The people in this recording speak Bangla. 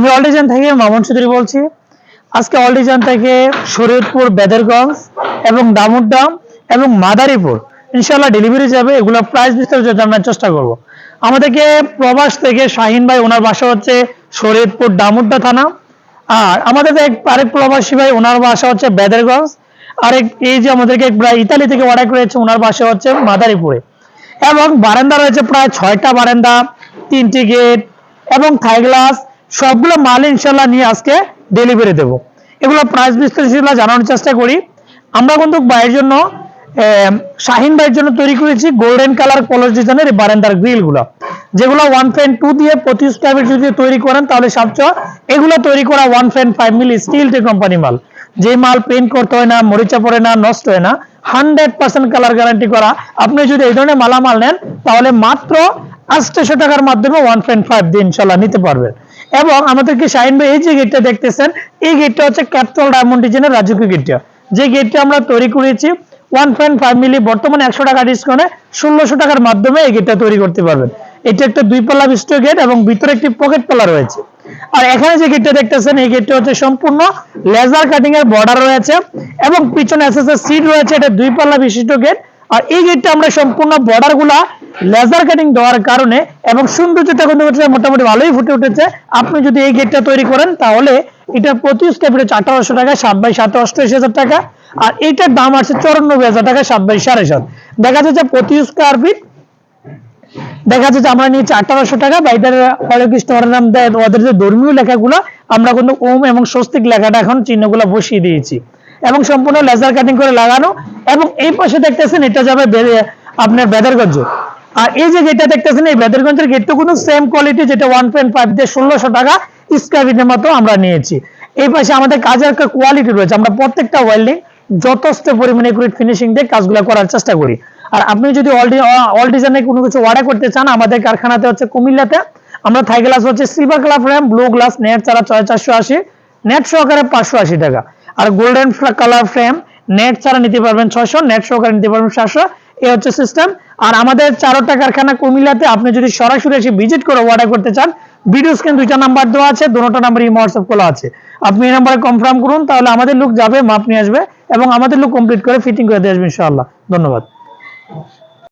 আমি অলডিজান থেকে মামুন চৌধুরী বলছি। আজকে অলডিজান থেকে শরীয়তপুর, বেদেরগঞ্জ এবং দামুরডাম এবং মাদারীপুর। ইনশাল্লাহ ডেলিভারি যাবে, এগুলো প্রাইস বিস্তারিত জানার চেষ্টা করব। আমাদেরকে প্রবাস থেকে শাহিন ভাই, ওনার বাসা হচ্ছে শরীয়তপুর দামুড্ডা থানা। আর আমাদের এক আরেক প্রবাসী ভাই, ওনার বাসা হচ্ছে বেদেরগঞ্জ। আরেক এই যে আমাদেরকে ভাই ইতালি থেকে অর্ডার করেছে, ওনার বাসা হচ্ছে মাদারীপুরে। এবং বারান্দা রয়েছে প্রায় ছয়টা বারান্দা, তিনটি গেট এবং থাই গ্লাস সবগুলো মাল ইনশাল্লাহ নিয়ে আজকে ডেলিভারি দেবো। এগুলো প্রাইস বিস্তারিত জানানোর চেষ্টা করি। আমরা কিন্তু ভাইয়ের জন্য শাহিন ভাইয়ের জন্য তৈরি করেছি গোল্ডেন কালার কলার ডিজাইনের বারান্দার গ্রিলগুলো যেগুলো ওয়ান ফ্যান টু দিয়ে পঁচিশ টাইপের যদি তৈরি করেন, তাহলে সবচেয়ে এগুলো তৈরি করা one fan five milli steel টে কোম্পানি মাল। যে মাল পেন্ট করতে হয় না, মরিচা পড়ে না, নষ্ট হয় না হান্ড্রেড পার্সেন্ট কালার গ্যারান্টি করা। আপনি যদি এই ধরনের মালামাল নেন, তাহলে মাত্র আটশো টাকার মাধ্যমে ওয়ান পয়েন্ট ফাইভ দিয়ে ইনশাল্লাহ নিতে পারবেন। এবং আমাদেরকে শাহিন ভাই এই যে গেটটা দেখতেছেন, এই গেটটা হচ্ছে ক্যাপিটাল ডায়মন্ড ডিজাইনের রাজকীয় গেটটা যে গেটটা আমরা তৈরি করেছি ওয়ান পয়েন্ট ফাইভ মিলি বর্তমানে একশো টাকা ডিসকাউন্টে ষোলোশো টাকার মাধ্যমে এই গেটটা তৈরি করতে পারবেন। এটা একটা দুই পাল্লা বিশিষ্ট গেট এবং ভিতরে একটি পকেট পাল্লা রয়েছে। আর এখানে যে গেটটা দেখতেছেন, এই গেটটা হচ্ছে সম্পূর্ণ লেজার কাটিং এর বর্ডার রয়েছে এবং পিছনে এসএসএস সিট রয়েছে, এটা দুই পাল্লা বিশিষ্ট গেট আর এই গেটটা আমরা সম্পূর্ণ বর্ডারগুলা লেজার কাটিং দেওয়ার কারণে এবং সৌন্দর্যটা কিন্তু মোটামুটি ভালোই ফুটে উঠেছে। আপনি যদি এই গেটটা তৈরি করেন, তাহলে এটা প্রতি স্টেপ হচ্ছে আঠারোশো টাকা, সাত বাই সাত অষ্টআশি হাজার টাকা। আর এইটার দাম আছে চৌরানব্বই হাজার টাকা, সাত বাই সাড়ে সাত। দেখা যাচ্ছে প্রতি স্কোয়ার ফিট দেখা যাচ্ছে আমরা নিয়েছি আঠারোশো টাকা, বা এটার হরে কৃষ্ণ হরে নাম দেয়, ওদের যে ধর্মীয় লেখাগুলো, আমরা কিন্তু ওম এবং স্বস্তিক লেখাটা এখন চিহ্নগুলো বসিয়ে দিয়েছি। এবং সম্পূর্ণ লেজার কাটিং করে লাগানো। এবং এই পাশে দেখতেছেন, এটা যাবে আপনার বেদারগঞ্জ। আর এই যে গেটটা দেখতেছেন, এই বেদারগঞ্জের গেটটা কিন্তু সেম কোয়ালিটি যেটা ওয়ান পয়েন্ট ফাইভ দিয়ে ষোলোশো টাকা স্কোয়ার মতো আমরা নিয়েছি। এই পাশে আমাদের কাজের একটা কোয়ালিটি রয়েছে। আমরা প্রত্যেকটা ওয়েল্ডিং যথেষ্ট পরিমাণে একুরেট ফিনিশিং দিয়ে কাজগুলো করার চেষ্টা করি। আর আপনি যদি অল ডিজাইনে কোনো কিছু অর্ডার করতে চান, আমাদের কারখানাতে হচ্ছে কুমিল্লাতে, আমরা থাই গ্লাস হচ্ছে silver colour frame blue glass net ছাড়া ছয় চারশো আশি নেট সহকারে পাঁচশো আশি টাকা। আর গোল্ডেন কালার ফ্রেম নেট ছাড়া নিতে পারবেন ছয়শো নেট সহকারে নিতে পারবেন সাতশো। এই হচ্ছে সিস্টেম আর আমাদের চারোটা কারখানা কুমিল্লাতে আপনি যদি সরাসরি এসে ভিজিট করে অর্ডার করতে চান ভিডিও স্ক্রিন দুইটা নাম্বার দেওয়া আছে, দুটো নাম্বার ইমো হোয়াটসঅ্যাপ খোলা আছে। আপনি এই নাম্বারে কনফার্ম করুন, তাহলে আমাদের লোক যাবে, মাপ নিয়ে আসবে এবং আমাদের লোক কমপ্লিট করে ফিটিং করে দিয়ে আসবে ইনশাআল্লাহ। ধন্যবাদ।